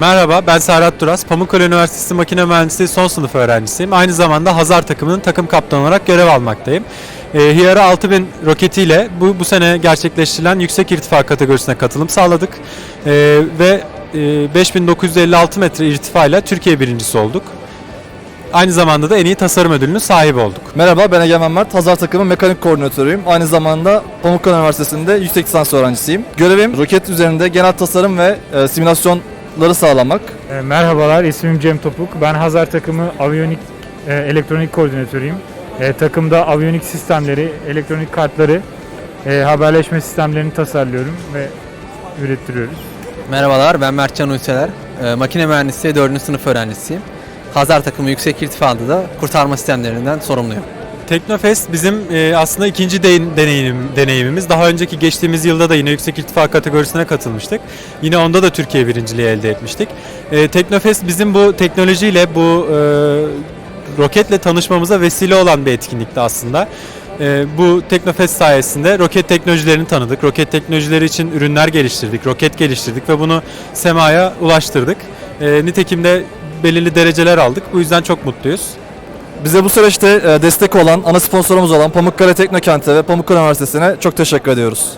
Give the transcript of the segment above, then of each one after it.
Merhaba, ben Serhat Duras. Pamukkale Üniversitesi Makine Mühendisliği son sınıf öğrencisiyim. Aynı zamanda Hazar takımının takım kaptanı olarak görev almaktayım. E, Hiyara 6000 roketiyle bu, bu sene gerçekleştirilen yüksek irtifa kategorisine katılım sağladık. E, ve e, 5956 metre irtifayla Türkiye birincisi olduk. Aynı zamanda da en iyi tasarım ödülünün sahibi olduk. Merhaba ben Egemen Mert. Hazar takımı mekanik koordinatörüyüm. Aynı zamanda Pamukkale Üniversitesi'nde yüksek lisans öğrencisiyim. Görevim roket üzerinde genel tasarım ve e, simülasyonları sağlamak. E, Merhabalar, ismim Cem Topuk. Ben Hazar takımı aviyonik e, elektronik koordinatörüyüm. E, takımda aviyonik sistemleri, elektronik kartları, e, haberleşme sistemlerini tasarlıyorum ve ürettiriyoruz. Merhabalar ben Mertcan Uyseler. Ee, makine mühendisliği 4. sınıf öğrencisiyim. Hazar takımı yüksek irtifada da kurtarma sistemlerinden sorumluyum. Teknofest bizim e, aslında ikinci de- deneyim, deneyimimiz. Daha önceki geçtiğimiz yılda da yine yüksek irtifa kategorisine katılmıştık. Yine onda da Türkiye birinciliği elde etmiştik. E, Teknofest bizim bu teknolojiyle, bu e, roketle tanışmamıza vesile olan bir etkinlikti aslında. E, bu Teknofest sayesinde roket teknolojilerini tanıdık. Roket teknolojileri için ürünler geliştirdik, roket geliştirdik ve bunu semaya ulaştırdık. E, nitekim de belirli dereceler aldık. Bu yüzden çok mutluyuz. Bize bu süreçte e, destek olan, ana sponsorumuz olan Pamukkale Teknokent'e ve Pamukkale Üniversitesi'ne çok teşekkür ediyoruz.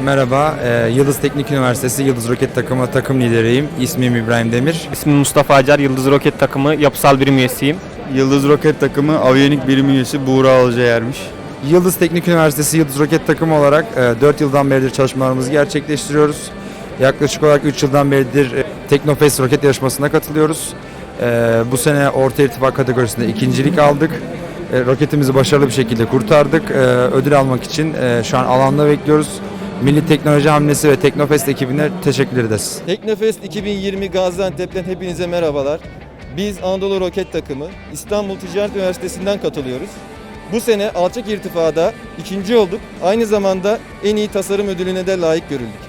Merhaba, e, Yıldız Teknik Üniversitesi Yıldız Roket Takımı takım lideriyim. İsmim İbrahim Demir. İsmim Mustafa Acar, Yıldız Roket takımı yapısal birim üyesiyim. Yıldız Roket takımı aviyonik birim üyesi Buğra Alıcayer'miş. Yıldız Teknik Üniversitesi Yıldız Roket Takımı olarak e, 4 yıldan beridir çalışmalarımızı gerçekleştiriyoruz. Yaklaşık olarak 3 yıldan beridir e, Teknofest roket yarışmasına katılıyoruz. E, bu sene orta irtifa kategorisinde ikincilik aldık. E, roketimizi başarılı bir şekilde kurtardık. E, ödül almak için e, şu an alanda bekliyoruz. Milli Teknoloji Hamlesi ve Teknofest ekibine teşekkür ederiz. Teknofest 2020 Gaziantep'ten hepinize merhabalar. Biz Anadolu Roket Takımı İstanbul Ticaret Üniversitesi'nden katılıyoruz. Bu sene alçak irtifada ikinci olduk. Aynı zamanda en iyi tasarım ödülüne de layık görüldük.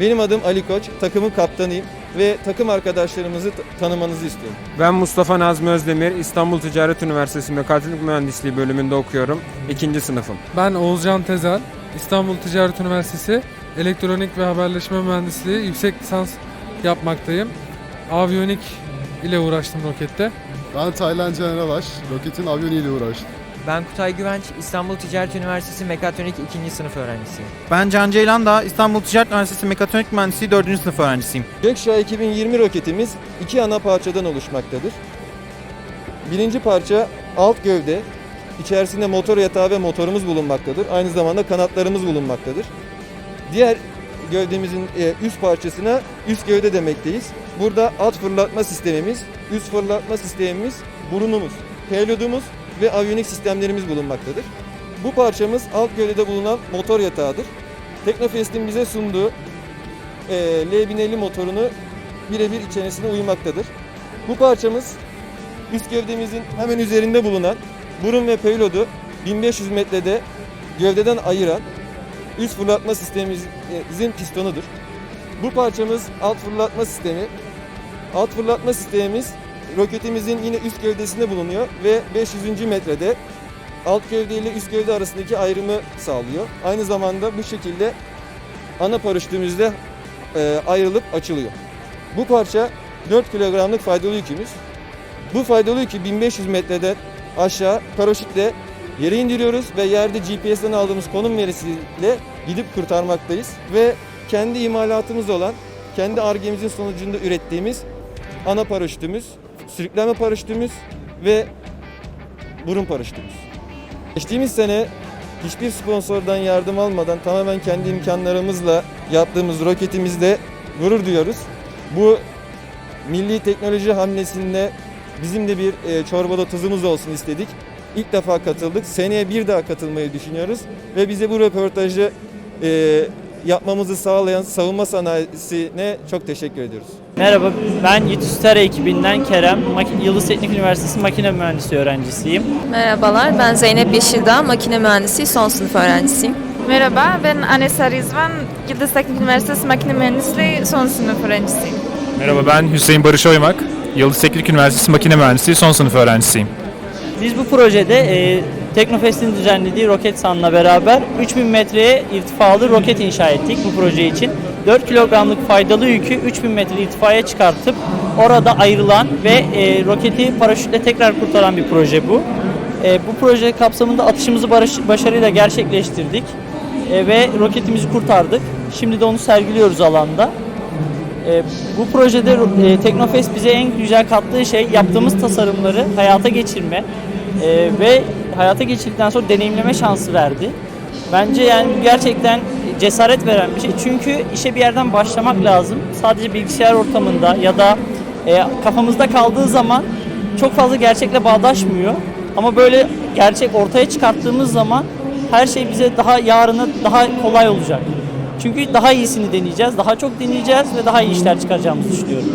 Benim adım Ali Koç, takımın kaptanıyım ve takım arkadaşlarımızı tanımanızı istiyorum. Ben Mustafa Nazmi Özdemir, İstanbul Ticaret Üniversitesi Mekatronik Mühendisliği bölümünde okuyorum. İkinci sınıfım. Ben Oğuzcan Tezel, İstanbul Ticaret Üniversitesi Elektronik ve Haberleşme Mühendisliği yüksek lisans yapmaktayım. Aviyonik ile uğraştım rokette. Ben Taylan Caner Alaş, roketin aviyoniyle uğraştım. Ben Kutay Güvenç, İstanbul Ticaret Üniversitesi Mekatronik 2. sınıf öğrencisiyim. Ben Can Ceylan da İstanbul Ticaret Üniversitesi Mekatronik Mühendisliği 4. sınıf öğrencisiyim. Gökşah 2020 roketimiz iki ana parçadan oluşmaktadır. Birinci parça alt gövde, içerisinde motor yatağı ve motorumuz bulunmaktadır. Aynı zamanda kanatlarımız bulunmaktadır. Diğer gövdemizin e, üst parçasına üst gövde demekteyiz. Burada alt fırlatma sistemimiz, üst fırlatma sistemimiz, burunumuz, payloadumuz ve aviyonik sistemlerimiz bulunmaktadır. Bu parçamız alt gövdede bulunan motor yatağıdır. Teknofest'in bize sunduğu e, L1050 motorunu birebir içerisine uymaktadır. Bu parçamız üst gövdemizin hemen üzerinde bulunan burun ve payload'u 1500 metrede gövdeden ayıran üst fırlatma sistemimizin pistonudur. Bu parçamız alt fırlatma sistemi. Alt fırlatma sistemimiz roketimizin yine üst gövdesinde bulunuyor ve 500. metrede alt gövde ile üst gövde arasındaki ayrımı sağlıyor. Aynı zamanda bu şekilde ana paraşütümüzde e, ayrılıp açılıyor. Bu parça 4 kilogramlık faydalı yükümüz. Bu faydalı yükü 1500 metreden aşağı paraşütle yere indiriyoruz ve yerde GPS'ten aldığımız konum verisiyle gidip kurtarmaktayız. Ve kendi imalatımız olan, kendi argemizin sonucunda ürettiğimiz ana paraşütümüz, sürükleme paraşütümüz ve burun paraşütümüz. Geçtiğimiz sene hiçbir sponsordan yardım almadan tamamen kendi imkanlarımızla yaptığımız roketimizde gurur duyuyoruz. Bu milli teknoloji hamlesinde bizim de bir e, çorbada tuzumuz olsun istedik. İlk defa katıldık. Seneye bir daha katılmayı düşünüyoruz. Ve bize bu röportajı e, yapmamızı sağlayan savunma sanayisine çok teşekkür ediyoruz. Merhaba, ben Yetüstara ekibinden Kerem, Yıldız Teknik Üniversitesi Makine Mühendisliği öğrencisiyim. Merhabalar, ben Zeynep Yeşildağ, makine mühendisi son sınıf öğrencisiyim. Merhaba, ben Anesa Rizvan, Yıldız Teknik Üniversitesi Makine Mühendisliği son sınıf öğrencisiyim. Merhaba, ben Hüseyin Barış Oymak, Yıldız Teknik Üniversitesi Makine Mühendisliği son sınıf öğrencisiyim. Biz bu projede e, Teknofest'in düzenlediği Roketsan'la beraber 3000 metreye irtifalı roket inşa ettik bu proje için. 4 kilogramlık faydalı yükü 3000 metre irtifaya çıkartıp orada ayrılan ve e, roketi paraşütle tekrar kurtaran bir proje bu. E, bu proje kapsamında atışımızı barış- başarıyla gerçekleştirdik E, ve roketimizi kurtardık. Şimdi de onu sergiliyoruz alanda. E, bu projede e, Teknofest bize en güzel kattığı şey yaptığımız tasarımları hayata geçirme e, ve hayata geçirdikten sonra deneyimleme şansı verdi. Bence yani gerçekten cesaret veren bir şey. Çünkü işe bir yerden başlamak lazım. Sadece bilgisayar ortamında ya da e, kafamızda kaldığı zaman çok fazla gerçekle bağdaşmıyor. Ama böyle gerçek ortaya çıkarttığımız zaman her şey bize daha yarını daha kolay olacak. Çünkü daha iyisini deneyeceğiz, daha çok deneyeceğiz ve daha iyi işler çıkaracağımızı düşünüyorum.